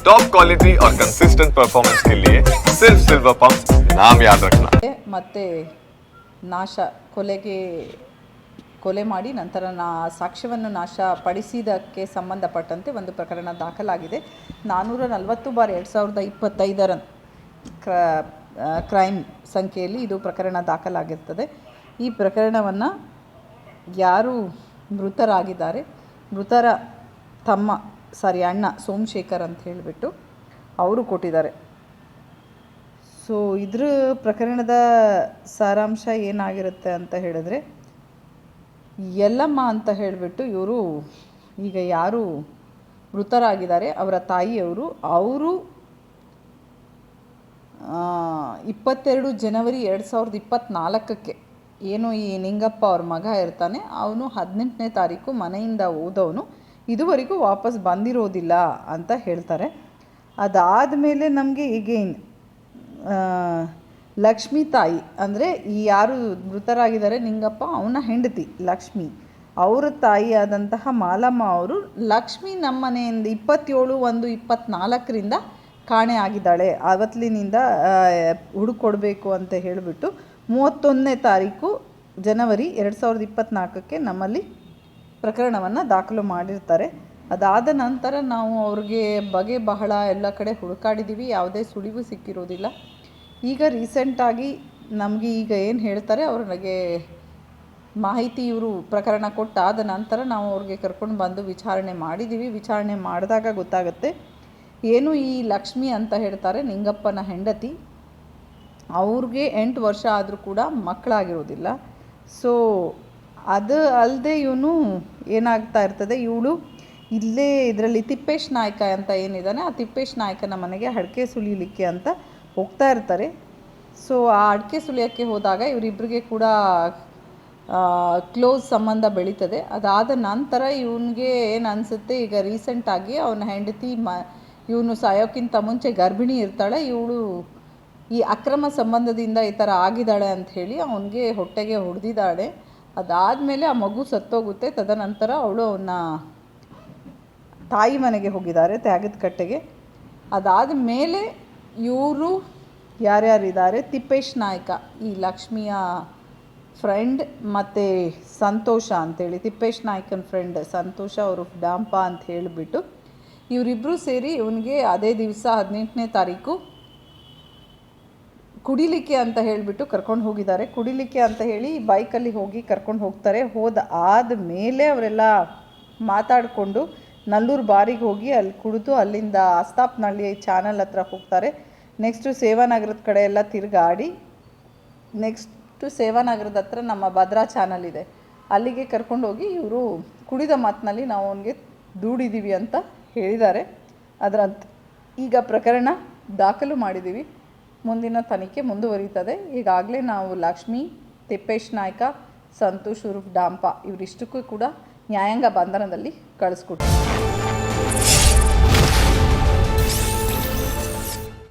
Top quality और consistent performance के लिए सिर्फ सिल्वर पंप नाम याद रखना ಮತ್ತು ನಾಶ ಕೊಲೆಗೆ ಕೊಲೆ ಮಾಡಿ ನಂತರ ನಾ ಸಾಕ್ಷ್ಯವನ್ನು ನಾಶ ಪಡಿಸಿದ್ದಕ್ಕೆ ಸಂಬಂಧಪಟ್ಟಂತೆ ಒಂದು ಪ್ರಕರಣ ದಾಖಲಾಗಿದೆ ನಾನ್ನೂರ ನಲವತ್ತು ಬಾರ್ ಎರಡು ಸಾವಿರದ ಇಪ್ಪತ್ತೈದರ ಕ್ರ ಕ್ರೈಮ್ ಸಂಖ್ಯೆಯಲ್ಲಿ ಇದು ಪ್ರಕರಣ ದಾಖಲಾಗಿರ್ತದೆ ಈ ಪ್ರಕರಣವನ್ನು ಯಾರು ಮೃತರಾಗಿದ್ದಾರೆ ಮೃತರ ತಮ್ಮ ಸಾರಿ, ಅಣ್ಣ ಸೋಮಶೇಖರ್ ಅಂತ ಹೇಳಿಬಿಟ್ಟು ಅವರು ಕೊಟ್ಟಿದ್ದಾರೆ. ಸೊ ಇದ್ರ ಪ್ರಕರಣದ ಸಾರಾಂಶ ಏನಾಗಿರುತ್ತೆ ಅಂತ ಹೇಳಿದ್ರೆ, ಯಲ್ಲಮ್ಮ ಅಂತ ಹೇಳಿಬಿಟ್ಟು ಇವರು ಈಗ ಯಾರು ಮೃತರಾಗಿದ್ದಾರೆ, ಅವರ ತಾಯಿಯವರು, ಅವರು ಇಪ್ಪತ್ತೆರಡು ಜನವರಿ ಎರಡು ಸಾವಿರದ ಇಪ್ಪತ್ತ್ನಾಲ್ಕಕ್ಕೆ ಏನು ಈ ನಿಂಗಪ್ಪ ಅವ್ರ ಮಗ ಇರ್ತಾನೆ, ಅವನು ಹದಿನೆಂಟನೇ ತಾರೀಕು ಮನೆಯಿಂದ ಹೋದವನು. ಇದುವರೆಗೂ ವಾಪಸ್ ಬಂದಿರೋದಿಲ್ಲ ಅಂತ ಹೇಳ್ತಾರೆ. ಅದಾದ ಮೇಲೆ ನಮಗೆ ಈಗೇನು ಲಕ್ಷ್ಮಿ ತಾಯಿ, ಅಂದರೆ ಈ ಯಾರು ಮೃತರಾಗಿದ್ದಾರೆ ನಿಂಗಪ್ಪ, ಅವನ ಹೆಂಡತಿ ಲಕ್ಷ್ಮಿ. ಅವರ ತಾಯಿಯಾದಂತಹ ಮಾಲಮ್ಮ ಅವರು ಲಕ್ಷ್ಮಿ ನಮ್ಮನೆಯಿಂದ ಇಪ್ಪತ್ತೇಳು ಒಂದು ಇಪ್ಪತ್ತ್ನಾಲ್ಕರಿಂದ ಕಾಣೆ ಆಗಿದ್ದಾಳೆ. ಆವತ್ತಿನಿಂದ ಹುಡುಕೊಡ್ಬೇಕು ಅಂತ ಹೇಳಿಬಿಟ್ಟು ಮೂವತ್ತೊಂದನೇ ತಾರೀಕು ಜನವರಿ ಎರಡು ಸಾವಿರದ ಇಪ್ಪತ್ತ್ನಾಲ್ಕಕ್ಕೆ ನಮ್ಮಲ್ಲಿ ಪ್ರಕರಣವನ್ನು ದಾಖಲು ಮಾಡಿರ್ತಾರೆ. ಅದಾದ ನಂತರ ನಾವು ಅವ್ರಿಗೆ ಬಗೆ ಬಹಳ ಎಲ್ಲ ಕಡೆ ಹುಡುಕಾಡಿದ್ದೀವಿ ಯಾವುದೇ ಸುಳಿವು ಸಿಕ್ಕಿರೋದಿಲ್ಲ. ಈಗ ರೀಸೆಂಟಾಗಿ ನಮಗೆ ಈಗ ಏನು ಹೇಳ್ತಾರೆ ಅವ್ರಿಗೆ ಮಾಹಿತಿ ಇವರು ಪ್ರಕರಣ ಕೊಟ್ಟಾದ ನಂತರ ನಾವು ಅವ್ರಿಗೆ ಕರ್ಕೊಂಡು ಬಂದು ವಿಚಾರಣೆ ಮಾಡಿದ್ದೀವಿ ವಿಚಾರಣೆ ಮಾಡಿದಾಗ ಗೊತ್ತಾಗುತ್ತೆ, ಏನು ಈ ಲಕ್ಷ್ಮಿ ಅಂತ ಹೇಳ್ತಾರೆ, ನಿಂಗಪ್ಪನ ಹೆಂಡತಿ. ಅವ್ರಿಗೆ ಎಂಟು ವರ್ಷ ಆದರೂ ಕೂಡ ಮಕ್ಕಳಾಗಿರೋದಿಲ್ಲ. ಸೊ ಅದು ಅಲ್ಲದೆ ಇವನು ಏನಾಗ್ತಾ ಇರ್ತದೆ, ಇವಳು ಇಲ್ಲೇ ಇದರಲ್ಲಿ ತಿಪ್ಪೇಶ್ ನಾಯಕ ಅಂತ ಏನಿದ್ದಾನೆ, ಆ ತಿಪ್ಪೇಶ್ ನಾಯಕನ ಮನೆಗೆ ಅಡಕೆ ಸುಲಿಲಿಕ್ಕೆ ಅಂತ ಹೋಗ್ತಾ ಇರ್ತಾರೆ. ಸೊ ಆ ಅಡಕೆ ಸುಲಿಯೋಕ್ಕೆ ಹೋದಾಗ ಇವರಿಬ್ಬರಿಗೆ ಕೂಡ ಕ್ಲೋಸ್ ಸಂಬಂಧ ಬೆಳೀತದೆ. ಅದಾದ ನಂತರ ಇವನಿಗೆ ಏನು ಅನಿಸುತ್ತೆ, ಈಗ ರೀಸೆಂಟಾಗಿ ಅವನ ಹೆಂಡತಿ ಮ, ಇವನು ಸಾಯೋಕ್ಕಿಂತ ಮುಂಚೆ ಗರ್ಭಿಣಿ ಇರ್ತಾಳೆ. ಇವಳು ಈ ಅಕ್ರಮ ಸಂಬಂಧದಿಂದ ಈ ಥರ ಆಗಿದ್ದಾಳೆ ಅಂತ ಹೇಳಿ ಅವನಿಗೆ ಹೊಟ್ಟೆಗೆ ಹೊಡೆದಿದ್ದಾಳೆ. ಅದಾದಮೇಲೆ ಆ ಮಗು ಸತ್ತೋಗುತ್ತೆ. ತದನಂತರ ಅವಳು ಅವನ್ನ ತಾಯಿ ಮನೆಗೆ ಹೋಗಿದ್ದಾರೆ, ತ್ಯಾಗದ ಕಟ್ಟೆಗೆ. ಅದಾದ ಮೇಲೆ ಇವರು ಯಾರ್ಯಾರಿದ್ದಾರೆ? ತಿಪ್ಪೇಶ್ ನಾಯ್ಕ, ಈ ಲಕ್ಷ್ಮಿಯ ಫ್ರೆಂಡ್ ಮತ್ತು ಸಂತೋಷ ಅಂತೇಳಿ. ತಿಪ್ಪೇಶ್ ನಾಯ್ಕನ ಫ್ರೆಂಡ್ ಸಂತೋಷ, ಅವರು ಡಾಂಪ ಅಂತ ಹೇಳಿಬಿಟ್ಟು ಇವರಿಬ್ಬರು ಸೇರಿ ಇವನಿಗೆ ಅದೇ ದಿವಸ ಹದಿನೆಂಟನೇ ತಾರೀಕು ಕುಡಿಲಿಕ್ಕೆ ಅಂತ ಹೇಳಿಬಿಟ್ಟು ಕರ್ಕೊಂಡು ಹೋಗಿದ್ದಾರೆ. ಕುಡಿಲಿಕ್ಕೆ ಅಂತ ಹೇಳಿ ಬೈಕಲ್ಲಿ ಹೋಗಿ ಕರ್ಕೊಂಡು ಹೋಗ್ತಾರೆ. ಹೋದ ಆದ ಮೇಲೆ ಅವರೆಲ್ಲ ಮಾತಾಡಿಕೊಂಡು ನಲ್ಲೂರು ಬಾರಿಗೆ ಹೋಗಿ ಅಲ್ಲಿ ಕುಡಿದು ಅಲ್ಲಿಂದ ಆಸ್ತಾಪ್ನಳ್ಳಿ ಚಾನಲ್ ಹತ್ರ ಹೋಗ್ತಾರೆ. ನೆಕ್ಸ್ಟು ಸೇವಾನಗರದ ಕಡೆ ಎಲ್ಲ ತಿರುಗಾಡಿ ನೆಕ್ಸ್ಟು ಸೇವಾನಗರದ ಹತ್ರ ನಮ್ಮ ಭದ್ರಾ ಚಾನಲ್ ಇದೆ. ಅಲ್ಲಿಗೆ ಕರ್ಕೊಂಡೋಗಿ ಇವರು ಕುಡಿದ ಮಾತಿನಲ್ಲಿ ನಾವು ಅವನಿಗೆ ದೂಡಿದ್ದೀವಿ ಅಂತ ಹೇಳಿದ್ದಾರೆ. ಅದರಂತ ಈಗ ಪ್ರಕರಣ ದಾಖಲು ಮಾಡಿದ್ದೀವಿ. ಮುಂದಿನ ತನಿಖೆ ಮುಂದುವರಿಯುತ್ತದೆ. ಈಗಾಗಲೇ ನಾವು ಲಕ್ಷ್ಮಿ, ತಿಪ್ಪೇಶ್ ನಾಯ್ಕ, ಸಂತೋಷ್ ಉರುಫ್ ಡಾಂಪ ಇವರಿಷ್ಟಕ್ಕೂ ಕೂಡ ನ್ಯಾಯಾಂಗ ಬಂಧನದಲ್ಲಿ ಕಳಿಸ್ಕೊಟ್ಟಿದ್ದೀವಿ.